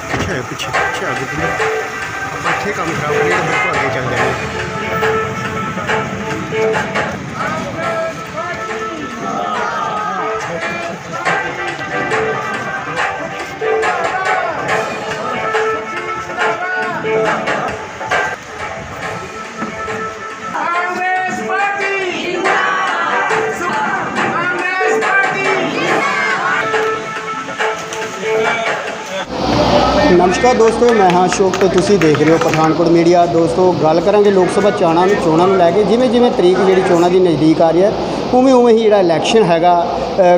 ਪਿੱਛੇ ਪਿੱਛੇ ਪਿੱਛੇ ਆ ਗਏ ਆਪਾਂ ਇੱਥੇ ਕੰਮ ਖਰਾਬ ਕਰੀਏ ਤਾਂ ਬਿਲਕੁਲ ਅੱਗੇ ਚੱਲ ਜਾਵਾਂਗੇ Thank you. ਨਮਸਕਾਰ ਦੋਸਤੋ, ਮੈਂ ਹਾਂ ਅਸ਼ੋਕ ਤੇ ਤੁਸੀਂ ਦੇਖ ਰਹੇ ਹੋ ਪਠਾਨਕੋਟ ਮੀਡੀਆ। ਦੋਸਤੋ, ਗੱਲ ਕਰਾਂਗੇ ਲੋਕ ਸਭਾ ਚੋਣਾਂ ਨੂੰ ਚੋਣਾਂ ਨੂੰ ਲੈ ਕੇ। ਜਿਵੇਂ ਜਿਵੇਂ ਤਰੀਕ ਜਿਹੜੀ ਚੋਣਾਂ ਦੀ ਨਜ਼ਦੀਕ ਆ ਰਹੀ ਹੈ, ਉਵੇਂ ਉਵੇਂ ਹੀ ਜਿਹੜਾ ਇਲੈਕਸ਼ਨ ਹੈਗਾ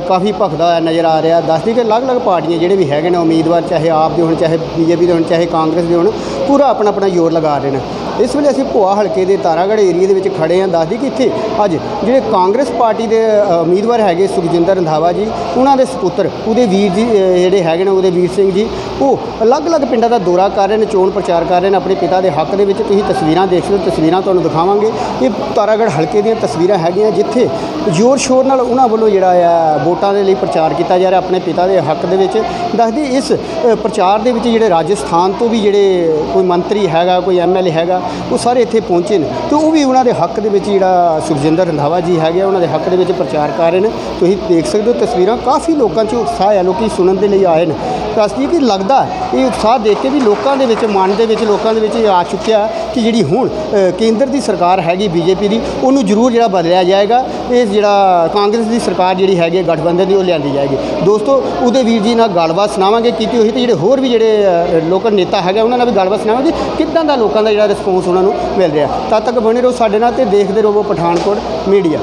ਕਾਫੀ ਭਖਦਾ ਹੋਇਆ ਨਜ਼ਰ ਆ ਰਿਹਾ। ਦੱਸਦੀ ਕਿ ਅਲੱਗ-ਅਲੱਗ ਪਾਰਟੀਆਂ ਜਿਹੜੇ ਵੀ ਹੈਗੇ ਨੇ, ਉਮੀਦਵਾਰ ਚਾਹੇ ਆਪ ਦੇ ਹੋਣ, ਚਾਹੇ ਬੀਜੇਪੀ ਦੇ ਹੋਣ, ਚਾਹੇ ਕਾਂਗਰਸ ਦੇ ਹੋਣ, ਪੂਰਾ ਆਪਣਾ ਆਪਣਾ ਜ਼ੋਰ ਲਗਾ ਰਹੇ ਨੇ। ਇਸ ਵੇਲੇ ਅਸੀਂ ਭੋਆ ਹਲਕੇ ਦੇ ਤਾਰਾਗੜ੍ਹ ਏਰੀਆ ਦੇ ਵਿੱਚ ਖੜੇ ਹਾਂ। ਦੱਸਦੀ ਕਿ ਇੱਥੇ ਅੱਜ ਜਿਹੜੇ ਕਾਂਗਰਸ ਪਾਰਟੀ ਦੇ ਉਮੀਦਵਾਰ ਹੈਗੇ ਸੁਖਜਿੰਦਰ ਰੰਧਾਵਾ ਜੀ, ਉਹਨਾਂ ਦੇ ਸੁਪੁੱਤਰ, ਉਹਦੇ ਵੀਰ ਜੀ ਜਿਹੜੇ ਹੈਗੇ ਨੇ, ਉਹਦੇ ਵੀਰ ਸਿੰਘ ਜੀ, ਉਹ ਅਲੱਗ-ਅਲੱਗ ਪਿੰਡਾਂ ਦਾ ਦੌਰਾ ਕਰ ਰਹੇ ਨੇ, ਚੋਣ ਪ੍ਰਚਾਰ ਕਰ ਰਹੇ ਨੇ, ਆਪਣੇ ਪਿਤਾ ਦੇ ਹੱਕ ਦੇ ਵਿੱਚ ਤੁਸੀਂ ਤਸਵੀਰਾਂ ਦੇਖ ਸਕਦੇ ਹੋ, ਤਸਵੀਰਾਂ ਤੁਹਾਨੂੰ ਦਿਖਾਵਾਂਗੇ। ਇਹ ਤਾਰਾਗੜ੍ਹ ਹਲਕੇ ਦੀਆਂ ਤਸਵੀਰਾਂ ਹੈਗੀਆਂ, ਜਿੱਥੇ ਜ਼ੋਰ ਸ਼ੋਰ ਨਾਲ ਉਹਨਾਂ ਵੱਲੋਂ ਜਿਹੜਾ ਆ, ਵੋਟਾਂ ਦੇ ਲਈ ਪ੍ਰਚਾਰ ਕੀਤਾ ਜਾ ਰਿਹਾ, ਆਪਣੇ ਪਿਤਾ ਦੇ ਹੱਕ ਦੇ ਵਿੱਚ। ਦੱਸਦੀ ਇਸ ਪ੍ਰਚਾਰ ਦੇ ਵਿੱਚ ਜਿਹੜੇ ਰਾਜਸਥਾਨ ਤੋਂ ਵੀ ਜਿਹੜੇ ਕੋਈ ਮੰਤਰੀ ਹੈਗਾ, ਕੋਈ ਐਮਐਲਏ ਹੈਗਾ ਉਹ ਸਾਰੇ ਇੱਥੇ ਪਹੁੰਚੇ ਨੇ। ਤੇ ਉਹ ਵੀ ਉਹਨਾਂ ਦੇ ਹੱਕ ਦੇ ਵਿੱਚ ਜਿਹੜਾ ਸੁਖਜਿੰਦਰ ਰੰਧਾਵਾ ਜੀ ਹੈਗੇ ਆ, ਉਹਨਾਂ ਦੇ ਹੱਕ ਦੇ ਵਿੱਚ ਪ੍ਰਚਾਰ ਕਰ ਰਹੇ ਨੇ। ਤੁਸੀਂ ਦੇਖ ਸਕਦੇ ਹੋ ਤਸਵੀਰਾਂ ਕਾਫੀ ਲੋਕਾਂ 'ਚ ਉਤਸ਼ਾਹ ਹੈ ਲੋਕੀ ਸੁਣਨ ਦੇ ਲਈ ਆਏ ਨੇ। ਦੱਸਦੀ ਕਿ ਲੱਗਦਾ ਇਹ ਉਤਸ਼ਾਹ ਦੇਖ ਕੇ ਵੀ ਲੋਕਾਂ ਦੇ ਵਿੱਚ ਮਨ ਦੇ ਵਿੱਚ ਲੋਕਾਂ ਦੇ ਵਿੱਚ ਇਹ ਆ ਚੁੱਕਿਆ ਕਿ ਜਿਹੜੀ ਹੁਣ ਕੇਂਦਰ ਦੀ ਸਰਕਾਰ ਹੈਗੀ ਬੀਜੇਪੀ ਦੀ ਉਹਨੂੰ ਜ਼ਰੂਰ ਜਿਹੜਾ ਬਦਲਿਆ ਜਾਏਗਾ। ਇਹ ਜਿਹੜਾ ਕਾਂਗਰਸ ਦੀ ਸਰਕਾਰ ਜਿਹੜੀ ਹੈਗੀ ਹੈ, ਗਠਬੰਧਨ ਦੀ ਉਹ ਲਿਆਂਦੀ ਜਾਏਗੀ। ਦੋਸਤੋ ਉਹਦੇ ਵੀਰ ਜੀ ਨਾਲ ਗੱਲਬਾਤ ਸੁਣਾਵਾਂਗੇ। ਕੀਤੀ ਹੋਈ ਤੇ ਜਿਹੜੇ ਹੋਰ ਵੀ ਜਿਹੜੇ ਲੋਕਲ ਨੇਤਾ ਹੈਗੇ ਉਹਨਾਂ ਨਾਲ ਵੀ ਗੱਲਬਾਤ ਸੁਣਾਵਾਂਗੇ। ਕਿੱਦਾਂ ਦਾ ਲੋਕਾਂ ਦਾ ਜਿਹੜਾ ਰਿਸਪੌਂਸ ਉਹਨਾਂ ਨੂੰ ਮਿਲ ਰਿਹਾ। ਤਦ ਤੱਕ ਬਣੇ ਰਹੋ ਸਾਡੇ ਨਾਲ ਤੇ ਦੇਖਦੇ ਰਹੋ ਪਠਾਨਕੋਟ ਮੀਡੀਆ।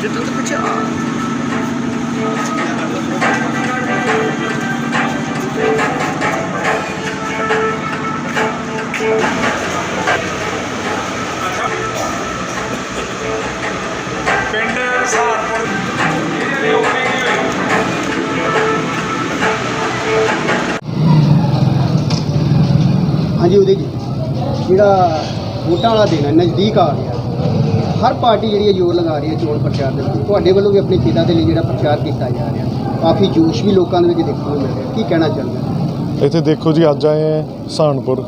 ਜਿੱਦਾਂ ਤੱਕ ਪਿੱਛੇ ਹਾਂਜੀ ਉਹਦੇ ਜੀ। ਜਿਹੜਾ ਵੋਟਾਂ ਵਾਲਾ ਦਿਨ ਹੈ, ਨਜ਼ਦੀਕ ਆ ਰਿਹਾ। ਹਰ ਪਾਰਟੀ ਜਿਹੜੀ ਹੈ ਜ਼ੋਰ ਲਗਾ ਰਹੀ ਹੈ ਚੋਣ ਪ੍ਰਚਾਰ ਦੇ ਵਿੱਚ। ਤੁਹਾਡੇ ਵੱਲੋਂ ਵੀ ਆਪਣੇ ਚੀਜ਼ਾਂ ਦੇ ਲਈ ਜਿਹੜਾ ਪ੍ਰਚਾਰ ਕੀਤਾ ਜਾ ਰਿਹਾ। ਕਾਫੀ ਜੋਸ਼ ਵੀ ਲੋਕਾਂ ਦੇ ਵਿੱਚ ਦੇਖਣ ਨੂੰ ਮਿਲ ਰਿਹਾ। ਕੀ ਕਹਿਣਾ ਚਾਹੁੰਦੇ ਇੱਥੇ ਦੇਖੋ ਜੀ, ਅੱਜ ਆਏ ਆ ਸਹਾਨਪੁਰ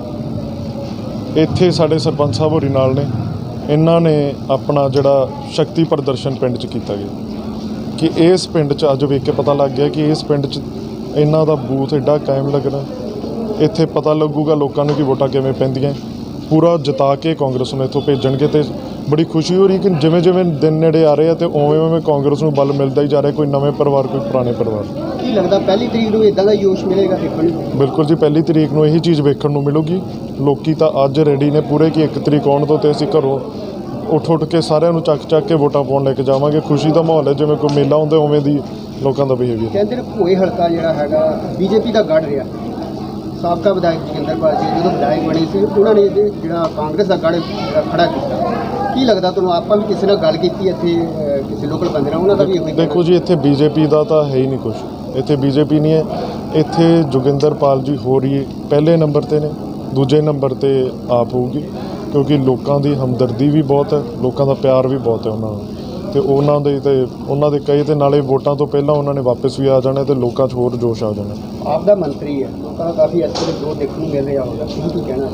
ਇੱਥੇ ਸਾਡੇ ਸਰਪੰਚ ਸਾਹਿਬ ਹੋਰੀ ਨਾਲ ਨੇ। ਇਹਨਾਂ ਨੇ ਆਪਣਾ ਜਿਹੜਾ ਸ਼ਕਤੀ ਪ੍ਰਦਰਸ਼ਨ ਪਿੰਡ 'ਚ ਕੀਤਾ ਗਿਆ। ਕਿ ਇਸ ਪਿੰਡ 'ਚ ਅੱਜ ਵੇਖ ਕੇ ਪਤਾ ਲੱਗ ਗਿਆ ਕਿ ਇਸ ਪਿੰਡ 'ਚ ਇਹਨਾਂ ਦਾ ਬੂਥ ਐਡਾ ਕਾਇਮ ਲੱਗਣਾ ਇੱਥੇ ਪਤਾ ਲੱਗੂਗਾ ਲੋਕਾਂ ਨੂੰ ਕਿ ਵੋਟਾਂ ਕਿਵੇਂ ਪੈਂਦੀਆਂ ਪੂਰਾ ਜਿਤਾ ਕੇ ਕਾਂਗਰਸ ਨੂੰ ਇੱਥੋਂ ਭੇਜਣਗੇ ਤੇ ਬੜੀ ਖੁਸ਼ੀ ਹੋ ਰਹੀ ਕਿ ਜਿਵੇਂ ਜਿਵੇਂ ਦਿਨ ਨੇੜੇ ਆ ਰਹੇ ਆ ਤੇ ਉਵੇਂ ਉਵੇਂ ਕਾਂਗਰਸ ਨੂੰ ਬਲ ਮਿਲਦਾ ਹੀ ਜਾ ਰਿਹਾ ਕੋਈ ਨਵੇਂ ਪਰਿਵਾਰ ਕੋਈ ਪੁਰਾਣੇ ਪਰਿਵਾਰ। ਕੀ ਲੱਗਦਾ ਪਹਿਲੀ ਤਰੀਕ ਨੂੰ ਇਦਾਂ ਦਾ ਜੋਸ਼ ਮਿਲੇਗਾ ਦੇਖਣ ਨੂੰ? ਬਿਲਕੁਲ ਜੀ ਪਹਿਲੀ ਤਰੀਕ ਨੂੰ ਇਹੀ ਚੀਜ਼ ਵੇਖਣ ਨੂੰ ਮਿਲੂਗੀ। ਲੋਕੀ ਤਾਂ ਅੱਜ ਰੈਡੀ ਨੇ ਪੂਰੇ ਕਿ ਇੱਕ ਤਰੀਕ ਆਉਣ ਤੋਂ ਤੇ ਅਸੀਂ ਘਰੋਂ ਉੱਠ ਉੱਠ ਕੇ ਸਾਰਿਆਂ ਨੂੰ ਚੱਕ ਚੱਕ ਕੇ ਵੋਟਾਂ ਪਾਉਣ ਲੈ ਕੇ ਜਾਵਾਂਗੇ। ਖੁਸ਼ੀ ਦਾ ਮਾਹੌਲ ਹੈ ਜਿਵੇਂ ਕੋਈ ਮੇਲਾ ਹੁੰਦਾ ਉਵੇਂ ਦੀ ਲੋਕਾਂ ਦਾ ਬਿਹੇਵੀਅਰ ਕਹਿੰਦੇ ਨੇ ਭੋਏ ਹਲਕਾ ਜਿਹੜਾ ਹੈਗਾ ਬੀਜੇਪੀ ਦਾ ਗੜ ਰਿਹਾ। ਸਾਬਕਾ ਵਿਧਾਇਕ ਜਗਿੰਦਰਪਾਲ ਜੀ ਜਦੋਂ ਵਿਧਾਇਕ ਬਣੇ ਸੀ ਉਹਨਾਂ ਨੇ ਇਹਦੇ ਜਿਹੜਾ ਕਾਂਗਰਸ ਦਾ ਗੜ ਖੜਾ ਕੀਤਾ। ਕੀ ਲੱਗਦਾ ਤੁਹਾਨੂੰ ਆਪਾਂ ਵੀ ਕਿਸੇ ਨਾਲ ਗੱਲ ਕੀਤੀ ਇੱਥੇ ਅਹ, ਕਿਸੇ ਲੋਕਲ ਬੰਦੇ ਨਾਲ ਉਹਨਾਂ ਦਾ ਵੀ ਇਹੋ ਦੇਖੋ ਜੀ ਇੱਥੇ ਬੀਜੇਪੀ ਦਾ ਤਾਂ ਹੈ ਹੀ ਨਹੀਂ ਕੁਝ ਇੱਥੇ ਬੀਜੇਪੀ ਨਹੀਂ ਹੈ। ਇੱਥੇ ਜੋਗਿੰਦਰਪਾਲ ਜੀ ਹੋ ਰਹੀ ਪਹਿਲੇ ਨੰਬਰ ਤੇ ਨੇ ਦੂਜੇ ਨੰਬਰ ਤੇ ਆਪ ਹੋਊਗੀ ਕਿਉਂਕਿ ਲੋਕਾਂ ਦੀ ਹਮਦਰਦੀ ਵੀ ਬਹੁਤ ਹੈ ਲੋਕਾਂ ਦਾ ਪਿਆਰ ਵੀ ਬਹੁਤ ਹੈ ਉਹਨਾਂ ਨੂੰ ਤੇ ਉਹਨਾਂ ਦੇ ਤੇ ਉਹਨਾਂ ਦੇ ਕਈ ਤੇ ਨਾਲੇ ਵੋਟਾਂ ਤੋਂ ਪਹਿਲਾਂ ਉਹਨਾਂ ਨੇ ਵਾਪਸ ਵੀ ਆ ਜਾਣਾ ਤੇ ਲੋਕਾਂ 'ਚ ਹੋਰ ਜੋਸ਼ ਆ ਜਾਣਾ। ਆਪ ਦਾ ਮੰਤਰੀ ਹੈ। ਲੋਕਾਂ ਦਾ ਕਾਫੀ ਵੇਲੇ ਜੋ ਦੇਖਣ ਨੂੰ ਮਿਲ ਰਿਹਾ ਹੋਗਾ ਤੁਸੀਂ ਕੀ ਕਹਿਣਾ?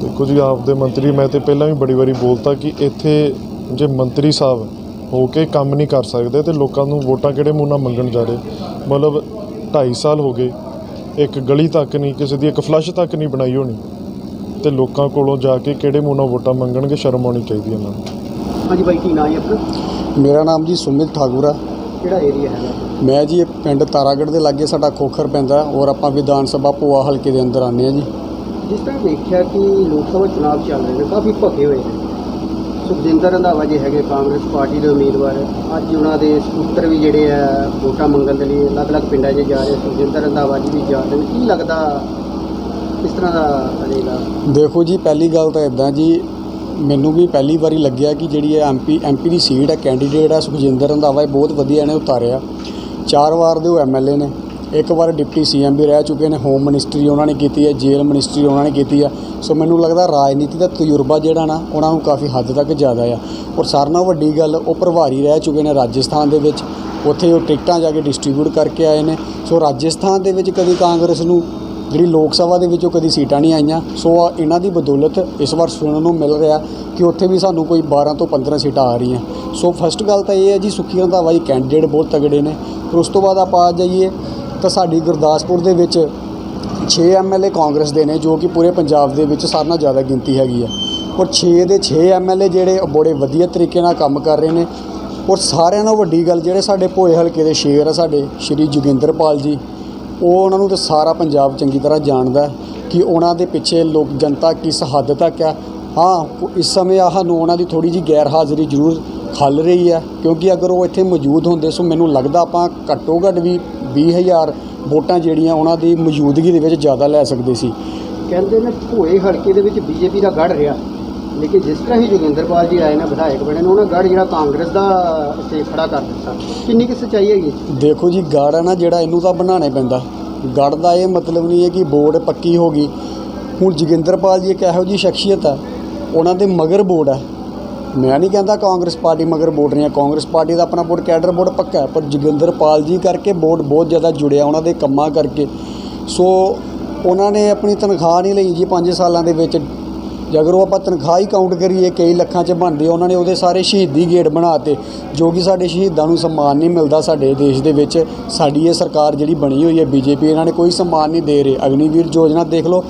ਦੇਖੋ ਜੀ ਆਪ ਦੇ ਮੰਤਰੀ ਮੈਂ ਤੇ ਪਹਿਲਾਂ ਵੀ ਬੜੀ ਵਾਰੀ ਬੋਲਤਾ ਕਿ ਇੱਥੇ ਜੇ ਮੰਤਰੀ ਸਾਹਿਬ ਹੋ ਕੇ ਕੰਮ ਨਹੀਂ ਕਰ ਸਕਦੇ ਤੇ ਲੋਕਾਂ ਨੂੰ ਵੋਟਾਂ ਕਿਹੜੇ ਮੂੰਹ ਨਾਲ ਮੰਗਣ ਜਾ ਰਹੇ? ਮਤਲਬ 2.5 ਸਾਲ ਹੋ ਗਏ ਇੱਕ ਗਲੀ ਤੱਕ ਨਹੀਂ ਕਿਸੇ ਦੀ ਇੱਕ ਫਲੱਸ਼ ਤੱਕ ਨਹੀਂ ਬਣਾਈ ਹੋਣੀ। ਤੇ ਲੋਕਾਂ ਕੋਲੋਂ ਜਾ ਕੇ ਕਿਹੜੇ ਮੂੰਹ ਨਾਲ ਵੋਟਾਂ ਮੰਗਣਗੇ ਸ਼ਰਮ ਆਉਣੀ ਚਾਹੀਦੀ ਇਹਨਾਂ ਨੂੰ। ਹਾਂਜੀ ਬਾਈ ਕੀ ਨਾਂ ਹੈ ਆਪਣਾ? ਮੇਰਾ ਨਾਮ ਜੀ ਸੁਮਿਤ ਠਾਕੁਰ ਆ। ਕਿਹੜਾ ਏਰੀਆ ਹੈਗਾ? ਮੈਂ ਜੀ ਇਹ ਪਿੰਡ ਤਾਰਾਗੜ੍ਹ ਦੇ ਲਾਗੇ ਸਾਡਾ ਖੋਖਰ ਪੈਂਦਾ ਔਰ ਆਪਾਂ ਵਿਧਾਨ ਸਭਾ ਭੋਆ ਹਲਕੇ ਦੇ ਅੰਦਰ ਆਉਂਦੇ ਆ ਜੀ। ਜਿਸ ਤਰ੍ਹਾਂ ਦੇਖਿਆ ਕਿ ਲੋਕ ਸਭਾ ਚੁਣਾਵ ਚੱਲ ਰਹੇ ਨੇ ਕਾਫੀ ਭਖੇ ਹੋਏ ਨੇ। ਸੁਖਜਿੰਦਰ ਰੰਧਾਵਾ ਜੀ ਹੈਗੇ ਕਾਂਗਰਸ ਪਾਰਟੀ ਦੇ ਉਮੀਦਵਾਰ ਅੱਜ ਉਹਨਾਂ ਦੇ ਸਪੁੱਤਰ ਵੀ ਜਿਹੜੇ ਆ ਵੋਟਾਂ ਮੰਗਣ ਦੇ ਲਈ ਅਲੱਗ-ਅਲੱਗ ਪਿੰਡਾਂ 'ਚ ਜਾ ਰਹੇ ਸੁਖਜਿੰਦਰ ਰੰਧਾਵਾ ਜੀ ਵੀ ਜਾ ਰਹੇ ਨੇ। ਕੀ ਲੱਗਦਾ ਕਿਸ ਤਰ੍ਹਾਂ ਦਾ ਰਹੇਗਾ ਦੇਖੋ ਜੀ ਪਹਿਲੀ ਗੱਲ ਤਾਂ ਇਦਾਂ ਜੀ ਮੈਨੂੰ ਵੀ ਪਹਿਲੀ ਵਾਰੀ ਲੱਗਿਆ ਕਿ ਜਿਹੜੀ ਇਹ ਐਮਪੀ ਐਮਪੀ ਦੀ ਸੀਟ ਹੈ ਕੈਂਡੀਡੇਟ ਹੈ ਸੁਖਜਿੰਦਰ ਰੰਧਾਵਾ, ਇਹ ਬਹੁਤ ਵਧੀਆ ਨੇ ਉਤਾਰਿਆ। ਚਾਰ ਵਾਰ ਦੇ ਉਹ ਐਮਐਲਏ ਨੇ। ਇੱਕ ਵਾਰ ਡਿਪਟੀ ਸੀਐਮ ਵੀ ਰਹਿ ਚੁੱਕੇ ਨੇ, ਹੋਮ ਮਿਨਿਸਟਰੀ ਉਹਨਾਂ ਨੇ ਕੀਤੀ ਹੈ, ਜੇਲ੍ਹ ਮਿਨਿਸਟਰੀ ਉਹਨਾਂ ਨੇ ਕੀਤੀ ਹੈ। ਸੋ ਮੈਨੂੰ ਲੱਗਦਾ ਰਾਜਨੀਤੀ ਦਾ ਤਜਰਬਾ ਜਿਹੜਾ ਨਾ, ਉਹਨਾਂ ਨੂੰ ਕਾਫੀ ਹੱਦ ਤੱਕ ਜ਼ਿਆਦਾ ਆ। ਔਰ ਸਾਰਿਆਂ ਨਾਲੋਂ ਵੱਡੀ ਗੱਲ, ਉਹ ਪ੍ਰਭਾਰੀ ਰਹਿ ਚੁੱਕੇ ਨੇ ਰਾਜਸਥਾਨ ਦੇ ਵਿੱਚ। ਉੱਥੇ ਉਹ ਟਿਕਟਾਂ ਜਾ ਕੇ ਡਿਸਟ੍ਰੀਬਿਊਟ ਕਰਕੇ ਆਏ ਨੇ। ਸੋ ਰਾਜਸਥਾਨ ਦੇ ਵਿੱਚ ਕਦੀ ਕਾਂਗਰਸ ਨੂੰ ਜਿਹੜੀ ਲੋਕ ਸਭਾ ਦੇ ਵਿੱਚੋਂ ਕਦੀ ਸੀਟਾਂ ਨਹੀਂ ਆਈਆਂ, ਸੋ ਆ ਇਹਨਾਂ ਦੀ ਬਦੌਲਤ ਇਸ ਵਾਰ ਸੁਣਨ ਨੂੰ ਮਿਲ ਰਿਹਾ ਕਿ ਉੱਥੇ ਵੀ ਸਾਨੂੰ ਕੋਈ 12 ਤੋਂ 15 ਸੀਟਾਂ ਆ ਰਹੀਆਂ। ਸੋ ਫਸਟ ਗੱਲ ਤਾਂ ਇਹ ਹੈ ਜੀ ਸੁੱਖੀ ਰੰਧਾਵਾ ਜੀ ਕੈਂਡੀਡੇਟ ਬਹੁਤ ਤਗੜੇ ਨੇ। ਫਿਰ ਉਸ ਤੋਂ ਬਾਅਦ ਆਪਾਂ ਆ ਜਾਈਏ ਤਾਂ ਸਾਡੀ ਗੁਰਦਾਸਪੁਰ ਦੇ ਵਿੱਚ 6 ਐਮਐਲਏ ਕਾਂਗਰਸ ਦੇ ਨੇ, ਜੋ ਕਿ ਪੂਰੇ ਪੰਜਾਬ ਦੇ ਵਿੱਚ ਸਾਰਿਆਂ ਨਾਲੋਂ ਜ਼ਿਆਦਾ ਗਿਣਤੀ ਹੈਗੀ ਆ। ਔਰ 6 ਦੇ 6 ਐਮਐਲਏ ਜਿਹੜੇ ਬੜੇ ਵਧੀਆ ਤਰੀਕੇ ਨਾਲ ਕੰਮ ਕਰ ਰਹੇ ਨੇ। ਔਰ ਸਾਰਿਆਂ ਨਾਲੋਂ ਵੱਡੀ ਗੱਲ ਜਿਹੜੇ ਸਾਡੇ ਭੋਏ ਹਲਕੇ ਦੇ ਸ਼ੇਰ ਆ ਸਾਡੇ, ਸ਼੍ਰੀ ਜੋਗਿੰਦਰਪਾਲ ਜੀ। ਉਹ ਉਹਨਾਂ ਨੂੰ ਤਾਂ ਸਾਰਾ ਪੰਜਾਬ ਚੰਗੀ ਤਰ੍ਹਾਂ ਜਾਣਦਾ ਕਿ ਉਹਨਾਂ ਦੇ ਪਿੱਛੇ ਲੋਕ ਜਨਤਾ ਕਿਸ ਹੱਦ ਤੱਕ ਆ ਹਾਂ ਇਸ ਸਮੇਂ ਆਹ ਨੂੰ ਉਹਨਾਂ ਦੀ ਥੋੜੀ ਜੀ ਗੈਰ ਹਾਜ਼ਰੀ ਜ਼ਰੂਰ ਖੱਲ ਰਹੀ ਹੈ ਕਿਉਂਕਿ ਅਗਰ ਉਹ ਇੱਥੇ ਮੌਜੂਦ ਹੁੰਦੇ ਸੋ ਮੈਨੂੰ ਲੱਗਦਾ ਆਪਾਂ ਘੱਟੋ ਘੱਟ ਵੀ 20000 ਵੋਟਾਂ ਜਿਹੜੀਆਂ ਉਹਨਾਂ ਦੀ ਮੌਜੂਦਗੀ ਦੇ ਵਿੱਚ ਜ਼ਿਆਦਾ ਲੈ ਸਕਦੇ ਸੀ। ਕਹਿੰਦੇ ਨੇ ਭੋਏ ਹਲਕੇ ਦੇ ਵਿੱਚ ਬੀਜੇਪੀ ਦਾ ਗੜ ਰਿਹਾ। ਲੇਕਿਨ ਜਿਸ ਤਰ੍ਹਾਂ ਹੀ ਜੋਗਿੰਦਰਪਾਲ ਜੀ ਆਏ ਨੇ ਵਿਧਾਇਕ ਬਣੇ ਨੇ, ਉਹਨਾਂ ਗੜ ਜਿਹੜਾ ਕਾਂਗਰਸ ਦਾ ਇੱਥੇ ਖੜਾ ਕਰ ਦਿੱਤਾ। ਕਿੰਨੀ ਕਿ ਸੱਚਾਈ ਹੈਗੀ ਦੇਖੋ ਜੀ ਗੜ ਹੈ ਨਾ, ਜਿਹੜਾ ਇਹਨੂੰ ਤਾਂ ਬਣਾਉਣਾ ਪੈਂਦਾ। ਗੜ ਦਾ ਇਹ ਮਤਲਬ ਨਹੀਂ ਹੈ ਕਿ ਬੋਰਡ ਪੱਕੀ ਹੋ ਗਈ। ਹੁਣ ਜੋਗਿੰਦਰਪਾਲ ਜੀ ਇੱਕ ਇਹੋ ਜੀ ਸ਼ਖਸੀਅਤ ਹੈ, ਉਹਨਾਂ ਦੇ ਮਗਰ ਬੋਰਡ ਹੈ। ਮੈਂ ਨਹੀਂ ਕਹਿੰਦਾ ਕਾਂਗਰਸ ਪਾਰਟੀ ਮਗਰ ਬੋਰਡ ਨਹੀਂ ਹੈ, ਕਾਂਗਰਸ ਪਾਰਟੀ ਦਾ ਆਪਣਾ ਬੋਰਡ, ਕੈਡਰ ਬੋਰਡ ਪੱਕਾ ਹੈ, ਪਰ ਜੋਗਿੰਦਰਪਾਲ ਜੀ ਕਰਕੇ ਬੋਰਡ ਬਹੁਤ ਜ਼ਿਆਦਾ ਜੁੜਿਆ ਉਹਨਾਂ ਦੇ ਕੰਮਾਂ ਕਰਕੇ। ਸੋ ਉਹਨਾਂ ਨੇ ਆਪਣੀ ਤਨਖਾਹ ਨਹੀਂ ਲਈ ਜੀ 5 ਸਾਲਾਂ ਦੇ ਵਿੱਚ। ਜੇ ਅਗਰ ਉਹ ਆਪਾਂ ਤਨਖਾਹ ਹੀ ਕਾਊਂਟ ਕਰੀਏ, ਕਈ ਲੱਖਾਂ 'ਚ ਬਣਦੇ ਉਹਨਾਂ ਨੇ ਉਹਦੇ ਸਾਰੇ ਸ਼ਹੀਦੀ ਗੇਟ ਬਣਾਤੇ, ਜੋ ਕਿ ਸਾਡੇ ਸ਼ਹੀਦਾਂ ਨੂੰ ਸਨਮਾਨ ਨਹੀਂ ਮਿਲਦਾ ਸਾਡੇ ਦੇਸ਼ ਦੇ ਵਿੱਚ। ਸਾਡੀ ਇਹ ਸਰਕਾਰ ਜਿਹੜੀ ਬਣੀ ਹੋਈ ਹੈ ਬੀਜੇਪੀ, ਇਹਨਾਂ ਨੇ ਕੋਈ ਸਨਮਾਨ ਨਹੀਂ ਦੇ ਰਹੇ। ਅਗਨੀਵੀਰ ਯੋਜਨਾ ਦੇਖ ਲਓ,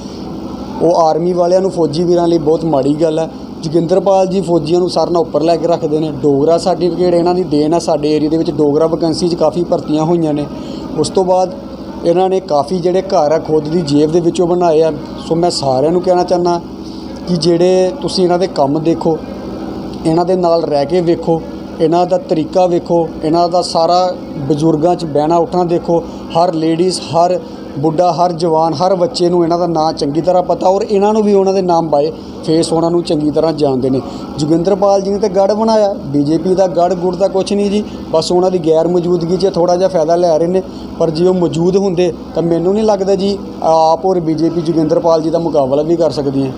ਉਹ ਆਰਮੀ ਵਾਲਿਆਂ ਨੂੰ ਫੌਜੀ ਵੀਰਾਂ ਲਈ ਬਹੁਤ ਮਾੜੀ ਗੱਲ ਹੈ। ਜੋਗਿੰਦਰਪਾਲ ਜੀ ਫੌਜੀਆਂ ਨੂੰ ਸਾਰਿਆਂ ਨਾਲੋਂ ਉੱਪਰ ਲੈ ਕੇ ਰੱਖਦੇ ਨੇ। ਡੋਗਰਾ ਸਰਟੀਫਿਕੇਟ ਇਹਨਾਂ ਦੀ ਦੇਣ ਆ, ਸਾਡੇ ਏਰੀਆ ਦੇ ਵਿੱਚ ਡੋਗਰਾ ਵੈਕੈਂਸੀ 'ਚ ਕਾਫੀ ਭਰਤੀਆਂ ਹੋਈਆਂ ਨੇ। ਉਸ ਤੋਂ ਬਾਅਦ ਇਹਨਾਂ ਨੇ ਕਾਫੀ ਜਿਹੜੇ ਘਰ ਆ, ਖੁਦ ਦੀ ਜੇਬ ਦੇ ਵਿੱਚੋਂ ਬਣਾਏ ਆ। ਸੋ ਮੈਂ ਸਾਰਿਆਂ ਨੂੰ ਕਹਿਣਾ ਚਾਹੁੰਦਾ ਕਿ ਜਿਹੜੇ ਤੁਸੀਂ ਇਹਨਾਂ ਦੇ ਕੰਮ ਦੇਖੋ, ਇਹਨਾਂ ਦੇ ਨਾਲ ਰਹਿ ਕੇ ਵੇਖੋ, ਇਹਨਾਂ ਦਾ ਤਰੀਕਾ ਵੇਖੋ, ਇਹਨਾਂ ਦਾ ਸਾਰਾ ਬਜ਼ੁਰਗਾਂ 'ਚ ਬਹਿਣਾ ਉੱਠਣਾ ਦੇਖੋ, ਹਰ ਲੇਡੀਜ਼ ਹਰ ਬੁੱਢਾ, ਹਰ ਜਵਾਨ, ਹਰ ਬੱਚੇ ਨੂੰ ਇਹਨਾਂ ਦਾ ਨਾਂ ਚੰਗੀ ਤਰ੍ਹਾਂ ਪਤਾ ਔਰ ਇਹਨਾਂ ਨੂੰ ਵੀ ਉਹਨਾਂ ਦੇ ਨਾਮ ਬਾਏ ਫੇਸ ਉਹਨਾਂ ਨੂੰ ਚੰਗੀ ਤਰ੍ਹਾਂ ਜਾਣਦੇ ਨੇ। ਜੋਗਿੰਦਰਪਾਲ ਜੀ ਨੇ ਤੇ ਗੜ ਬਣਾਇਆ ਬੀਜੇਪੀ ਦਾ ਗੜ ਗੁੜ ਦਾ ਕੁਝ ਨਹੀਂ ਜੀ, ਬਸ ਉਹਨਾਂ ਦੀ ਗੈਰ ਮੌਜੂਦਗੀ 'ਚ ਥੋੜਾ ਜਿਹਾ ਫਾਇਦਾ ਲੈ ਰਹੇ ਨੇ, ਪਰ ਜੇ ਉਹ ਮੌਜੂਦ ਹੁੰਦੇ ਤਾਂ ਮੈਨੂੰ ਨਹੀਂ ਲੱਗਦਾ ਜੀ, ਆਪ ਔਰ ਬੀਜੇਪੀ ਜੋਗਿੰਦਰਪਾਲ ਜੀ ਦਾ ਮੁਕਾਬਲਾ ਵੀ ਕਰ ਸਕਦੀ ਹੈ